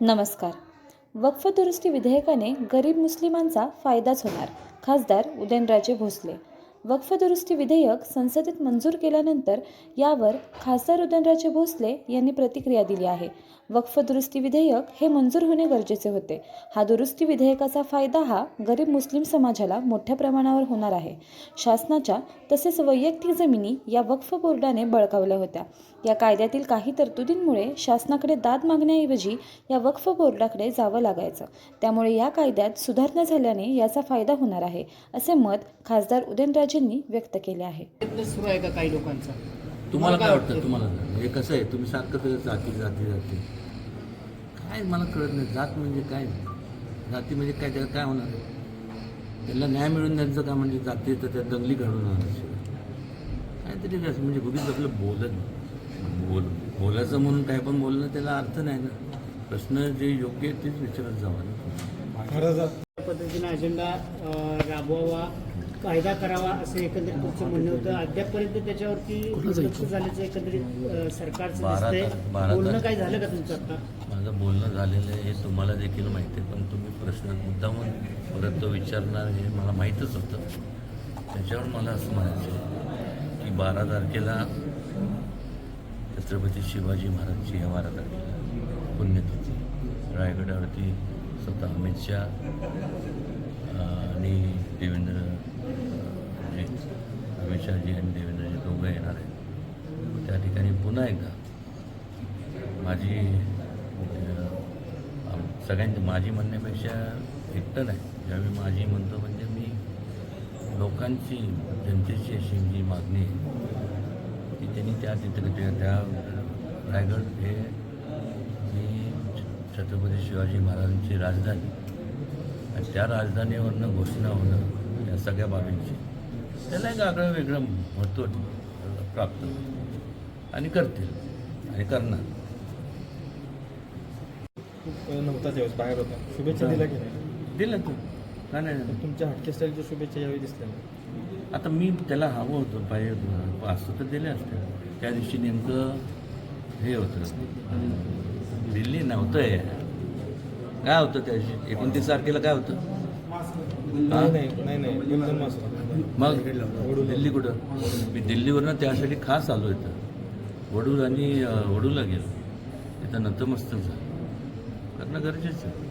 नमस्कार. वक्फ दुरुस्ती विधेयकाने गरीब मुस्लिमांचा फायदाच होणार खासदार उदयनराजे भोसले. वक्फ दुरुस्ती विधेयक संसदेत मंजूर केल्यानंतर यावर खासदार उदयनराजे भोसले यांनी प्रतिक्रिया दिली आहे. वक्फ दुरुस्ती विधेयक हे मंजूर होणे गरजेचे होते. हा दुरुस्ती विधेयकाचा फायदा हा गरीब मुस्लिम समाजाला मोठ्या प्रमाणावर होणार आहे. शासनाच्या तसेच वैयक्तिक जमिनी या वक्फ बोर्डाने बळकावल्या होत्या. या कायद्यातील काही तरतुदींमुळे शासनाकडे दाद मागण्याऐवजी या वक्फ बोर्डाकडे जावं लागायचं. त्यामुळे या कायद्यात सुधारणा झाल्याने याचा फायदा होणार आहे असे मत खासदार उदयनराजेंनी व्यक्त केले आहे. प्रयत्न सुरू आहे का काही लोकांचा? तुम्हाला काय वाटतं? तुम्हाला. हे कसं आहे? तुम्ही सारखं जाती जाती जाती. काय मला कळत नाही. जात म्हणजे काय? जाती म्हणजे काय? त्याला काय होणार? आहे त्यांना न्याय मिळून द्यायचं काय म्हणजे जाती तर त्या दंगली घडून आणणार काहीतरी असं म्हणजे गुगीच आपलं बोलत बोल बोलायचं म्हणून काय पण बोलणं त्याला अर्थ नाही ना. प्रश्न जे योग्य आहे तेच विचारत जावा ना पद्धतीने अजेंडा राबवावा कायदा करावा असं एकंदरीत तुमचं म्हणणं होतं. अद्यापपर्यंत त्याच्यावरती दुर्लक्ष झाल्याचं एकंदरीत सरकारचं दिसतंय. बोलणं काय झालं का तुमचं आता? माझं बोलणं झालेलं आहे हे तुम्हाला देखील माहिती आहे पण तुम्ही प्रश्न मुद्दामून परत तो विचारणार हे मला माहीतच होतं. त्याच्यावर मला असं म्हणायचं आहे की बारा तारखेला छत्रपती शिवाजी महाराजची ह्या बारा तारखेला पुण्यतिथी रायगडावरती स्वतः अमित शहा आणि देवेंद्र अमित शहाजी आणि देवेंद्रजी दोघं येणार आहेत. त्या ठिकाणी पुन्हा एकदा माझी सगळ्यांची माझी म्हणण्यापेक्षा एकटं नाही. ज्यावेळी माझी म्हणतो म्हणजे मी लोकांची जनतेची अशी जी मागणी आहे की त्यांनी त्या तिथे त्या रायगड हे छत्रपती शिवाजी महाराजांची राजधानी आणि त्या राजधानीवरनं घोषणा होणं या सगळ्या बाबींची. त्याला एक आगळं वेगळं महत्त्व प्राप्त आणि करतील. आणि करणार. नव्हता त्यावेळेस बाहेर होता. शुभेच्छा दिल्या की नाही? दिलं तू का नाही तुमच्या हटके स्टाईलच्या शुभेच्छा यावेळी दिसल्या. आता मी त्याला हवं होतं पाहिजे होतं. असतं तर दिले असते त्या दिवशी नेमकं हे होतं. दिल्ली नव्हतं हे काय होतं त्या दिवशी एकोणतीस तारखेला काय होतं? हा? नाही नाही नाही नाही. मग? दिल्ली कुठं? मी दिल्लीवरनं त्यासाठी खास आलो इथं. वडूर आणि वडूला गेलो. तिथं नतमस्तक झालं. करणं गरजेचं आहे.